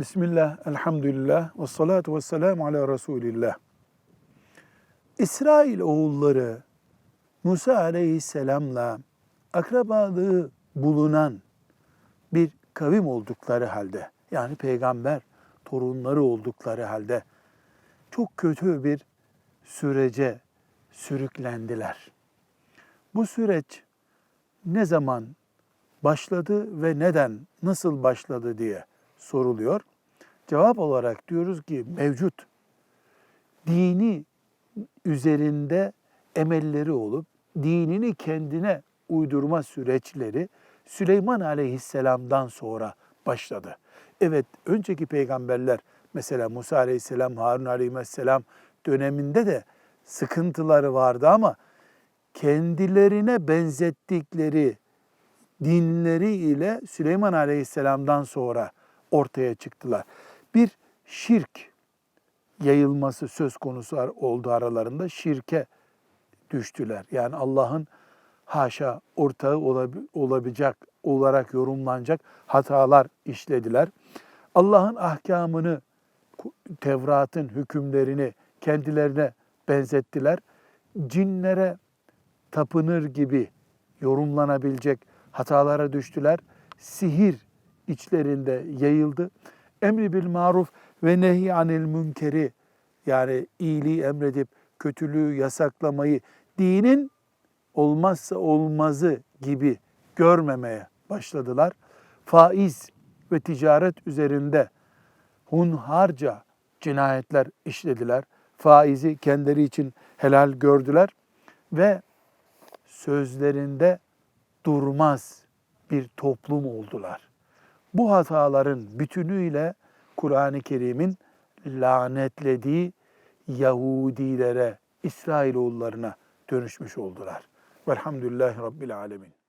Bismillah, elhamdülillah, ve salatu ve selamu ala Resulillah. İsrail oğulları Musa aleyhisselamla akrabalığı bulunan bir kavim oldukları halde, yani peygamber torunları oldukları halde çok kötü bir sürece sürüklendiler. Bu süreç ne zaman başladı ve neden, nasıl başladı diye soruluyor. Cevap olarak diyoruz ki mevcut dini üzerinde emelleri olup dinini kendine uydurma süreçleri Süleyman Aleyhisselam'dan sonra başladı. Evet önceki peygamberler mesela Musa Aleyhisselam, Harun Aleyhisselam döneminde de sıkıntıları vardı ama kendilerine benzettikleri dinleri ile Süleyman Aleyhisselam'dan sonra ortaya çıktılar. Bir şirk yayılması söz konusu oldu aralarında. Şirke düştüler. Yani Allah'ın haşa ortağı olabilecek olarak yorumlanacak hatalar işlediler. Allah'ın ahkamını, Tevrat'ın hükümlerini kendilerine benzettiler. Cinlere tapınır gibi yorumlanabilecek hatalara düştüler. Sihir içlerinde yayıldı. Emri bil maruf ve nehy anil münkeri yani iyiliği emredip kötülüğü yasaklamayı dinin olmazsa olmazı gibi görmemeye başladılar. Faiz ve ticaret üzerinde hunharca cinayetler işlediler. Faizi kendileri için helal gördüler ve sözlerinde durmaz bir toplum oldular. Bu hataların bütünüyle Kur'an-ı Kerim'in lanetlediği Yahudilere, İsrailoğullarına dönüşmüş oldular. Velhamdülillahi Rabbil Alemin.